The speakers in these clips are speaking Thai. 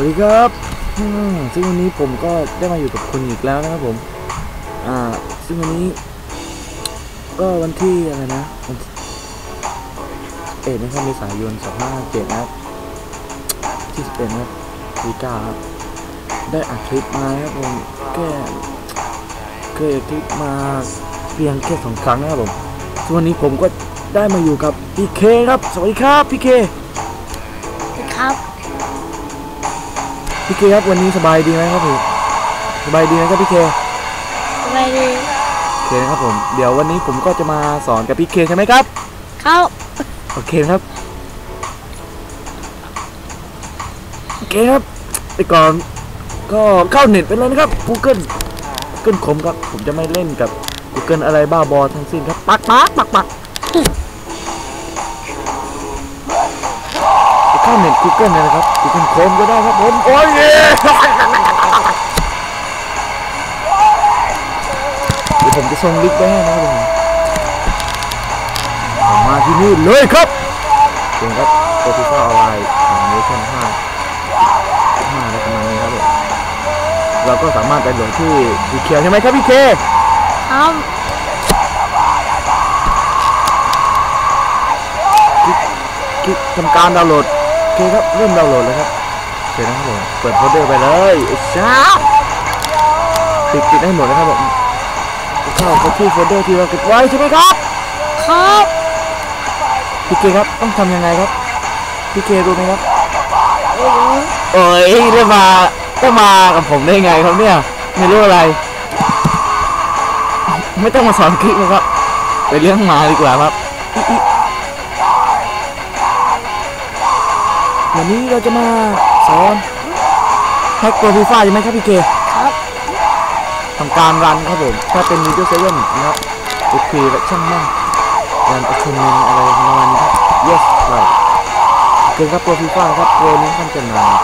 วัสดีครับซึ่งวันนี้ผมก็ได้มาอยู่กับคุณอีกแล้วนะครับผม อ่า ซึ่งวันนี้ ก็วันที่อะไรนะวันเอ็ดนะครับเมษายน2557นะครับที่สิบเอ็ดนะครับดีกาครับ ได้อัดคลิปมาครับผมแค่เคยอัดคลิปมาเพียงแค่สองครั้งนะครับผมส่วนวันนี้ผมก็ได้มาอยู่กับพี่เคครับ สวัสดีครับพี่เคครับ พี่เคครับวันนี้สบายดีไหมครับผมสบายดีไหมครับพี่เคสบายดีโอเคนะครับผมเดี๋ยววันนี้ผมก็จะมาสอนกับพี่เคใช่ไหมครับเข้าโอเคครับโอเคครับไปก่อนก็เข้าเน็ตไปเลยนะครับ Google Google คมครับผมจะไม่เล่นกับ Google อะไรบ้าบอทั้งสิ้นครับปักปักปักปัก เข้าเน็ต Google เลยนะครับ Google คมก็ได้ครับผมโอ้ยเดี๋ยวผมจะส่งลิงก์ไปให้นะครับผมผมมาที่นี่เลยครับเพียงครับโปรฟิฟาออนไลน์ของเวอร์ชัน5 5อะไรประมาณนี้ครับผมเราก็สามารถไปโหลดที่ดีเคียวใช่ไหมครับพี่เคครับคลิกทำการดาวน์โหลดโอ เคครับเริ่มดาวน์โหลดแล้วครับเสร็จแล้วครับผมเปิดโฟลเดอร์ไปเลยไอ้ช้าปิดปิดให้หมดนะครับผมเข้าไปที่โฟลเดอร์ที่เราเก็บไว้ใช่ไหมครับครับพี่เคครับต้องทำยังไงครับพี่เครู้ไหมครับไม่รู้โอ้ยได้มาได้มากับผมได้ไงครับเนี่ยไม่รู้อะไร ไม่ต้องมาสอนคลิปนะครับไปเลี้ยงหมาดีกว่าครับ วันนี้เราจะมาสอนแฮกตัวฟีฟ่าใช่ไหมครับพี่เคครับทำการรันครับผมถ้าเป็น Windows 7นะครับโอเคและช่างแม่งรันอัชเมนอะไรประมาณนี้ครับ yes right เกินครับตัวฟีฟ่าครับโปรนี้ท่านจะนาน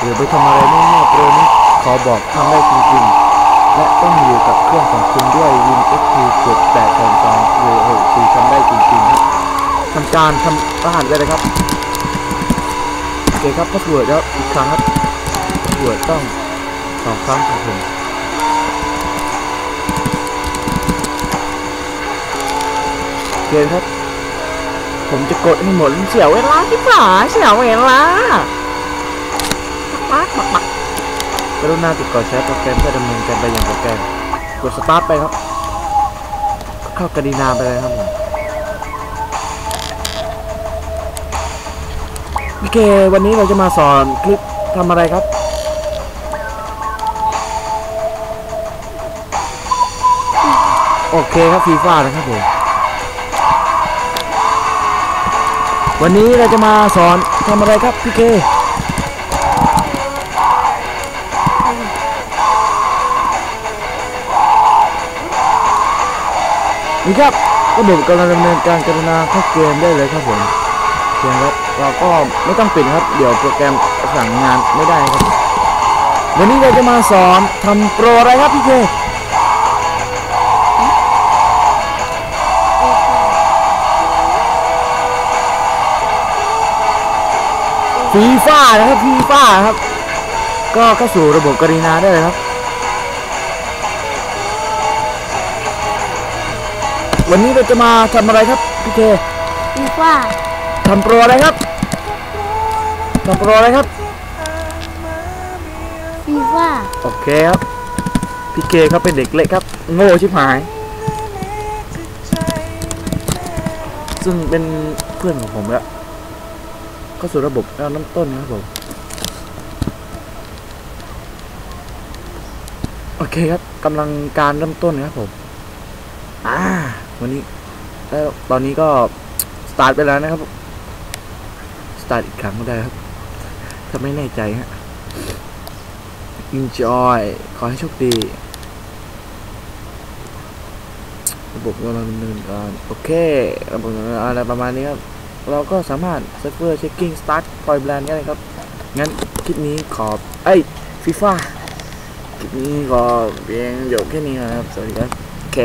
หรือไปทำอะไรไม่แน่โปรนี้ขอบอกทำได้จริงๆ และต้องอยู่กับเครื่องของคุณด้วย Win XP กด8แทน2หรือ6คือทำได้จริงๆครับทำการทำรหัสเลยนะครับโอ เคครับพาสเวิร์ดแล้วอีกครั้งครับพาสเวิร์ดต้องสองครั้งครับผมเกมครับ ผมจะกดให้หมดเสียเวลาที่ผาเสียเวลาปักปักปักกรุณาติดต่อใช้โปรแกรมเพื่อดำเนินการไปอย่างโปรแกรม กดสตาร์ทไปครับ เข้ากระดีนาไปเลยครับผม โอเค วันนี้เราจะมาสอนคลิปทำอะไรครับ โอเคครับฟีฟ่านะครับผม วันนี้เราจะมาสอนทำอะไรครับพี่เคนี่ครับระบบกำลังดำเนินการกรุณาเข้าเกมได้เลยครับผม เพียงครับเราก็ไม่ต้องปิดครับ เดี๋ยวโปรแกรมสั่งงานไม่ได้ครับ วันนี้เราจะมาสอนทำโปรอะไรครับพี่เคฟีฟ่านะครับฟีฟ่าครับ ก็เข้าสู่ระบบกรีนาได้เลยครับ วันนี้เราจะมาทำอะไรครับพี่เคฟีฟ่า ทำโปรอะไรครับทำโปรอะไรครับฟีฟ่าโอเคครับพี่เคเขาเป็นเด็กเล็กครับ โง่ชิบหาย ซึ่งเป็นเพื่อนของผมแล้วเข้าสู่ระบบแล้วน้ำต้นนะครับผมโอเคครับกำลังการเริ่มต้นครับผมอ่าวันนี้แล้วตอนนี้ก็สตาร์ทไปแล้วนะครับส ตาร์ทอีกครั้งก็ได้ครับ ถ้าไม่แน่ใจฮะ enjoy ขอให้โชคดี ระบบกำลังดำเนินการโอเค ระบบอะไรประมาณนี้ครับ เราก็สามารถเซิร์ฟเวอร์เช็คกิ้งสตาร์ทปล่อยแบรนด์ได้ครับ งั้นคลิปนี้ขอบเอ้ยฟีฟ่าคลิปนี้ก็เพียงจบแค่นี้นะครับ สวัสดีครับ โอเค